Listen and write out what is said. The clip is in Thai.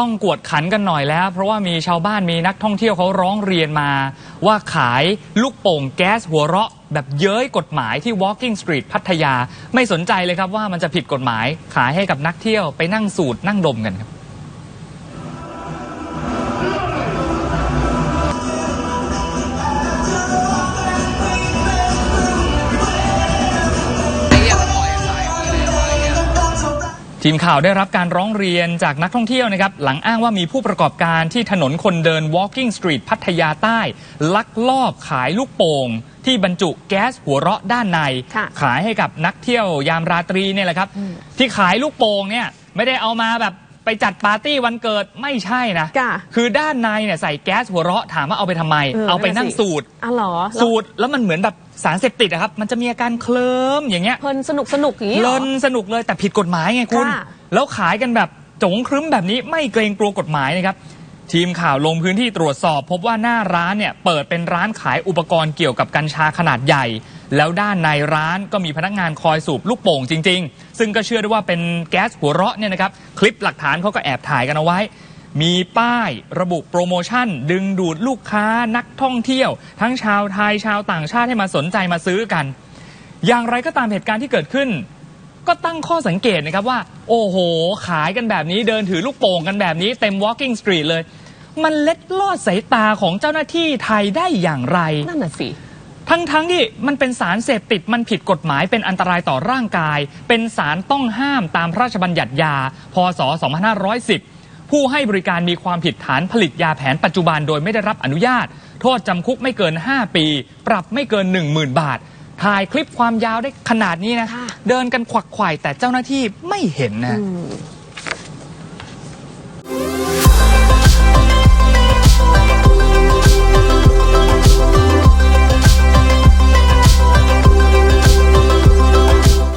ต้องกวดขันกันหน่อยแล้ว เพราะว่ามีชาวบ้านมีนักท่องเที่ยวเขาร้องเรียนมา ว่าขายลูกโป่งแก๊สหัวเราะ แบบเย้ยกฎหมายที่ Walking Street พัทยา ไม่สนใจเลยครับว่ามันจะผิดกฎหมายขายให้กับนักเที่ยวไปนั่งสูตรนั่งดมกันครับ ทีมข่าวได้รับการร้องเรียนจากนักท่องเที่ยวนะครับ หลังอ้างว่ามีผู้ประกอบการที่ถนนคนเดิน Walking Street พัทยาใต้ ลักลอบขายลูกโป่งที่บรรจุแก๊สหัวเราะด้านในค่ะขายให้กับนักเที่ยวยามราตรีเนี่ยแหละครับ ที่ขายลูกโป่งเนี่ยไม่ได้เอามาแบบ ไปจัดปาร์ตี้วันเกิดไม่ใช่นะ ค่ะคือด้านในเนี่ยใส่แก๊สหัวเราะถามว่าเอาไปทำไม เออเอาไปนั่งนั่นน่ะสิ สูตรอ๋อเหรอแล้วสูตรแล้วมันเหมือนแบบสารเสพติดอะครับ มันจะมีอาการเคลิ้มอย่างเงี้ยเพลินสนุกสนุกอย่างนี้เพเหรลิอ นสนุกเลยแต่ผิดกฎหมายไงคุณ ค่ะ แล้วขายกันแบบจงครึ้มแบบนี้ไม่เกรงกลัวกฎหมายนะครับ ทีมข่าวลงพื้นที่ตรวจสอบ พบว่าหน้าร้านเนี่ยเปิดเป็นร้านขายอุปกรณ์เกี่ยวกับกัญชาขนาดใหญ่ แล้วด้านในร้านก็มีพนักงานคอยสูบลูกโป่งจริง ๆ ซึ่งก็เชื่อได้ว่าเป็นแก๊สหัวเราะเนี่ยนะครับคลิปหลักฐานเขาก็แอบถ่ายกันเอาไว้ มีป้ายระบุโปรโมชั่น ดึงดูดลูกค้านักท่องเที่ยว ทั้งชาวไทยชาวต่างชาติให้มาสนใจมาซื้อกัน อย่างไรก็ตามเหตุการณ์ที่เกิดขึ้น ก็ตั้งข้อสังเกตนะครับว่า โอ้โห ขายกันแบบนี้เดินถือลูกโป่งกันแบบนี้เต็ม Walking Street เลย มันเล็ดลอดสายตาของเจ้าหน้าที่ไทยได้อย่างไร นั่นน่ะสิทั้งๆทที่มันเป็นสารเสพติดมันผิดกฎหมายเป็นอันตรายต่อร่างกาย เป็นสารต้องห้ามตามพระราชบัญญัติยา พศ 2510 ผู้ให้บริการมีความผิดฐานผลิตยาแผนปัจจุบันโดยไม่ได้รับอนุญาต โทษจำคุกไม่เกิน 5 ปี ปรับไม่เกิน 10,000 บาท ถ่ายคลิปความยาวได้ขนาดนี้นะค่ะ เดินกันขวักไขว่แต่เจ้าหน้าที่ไม่เห็นนะ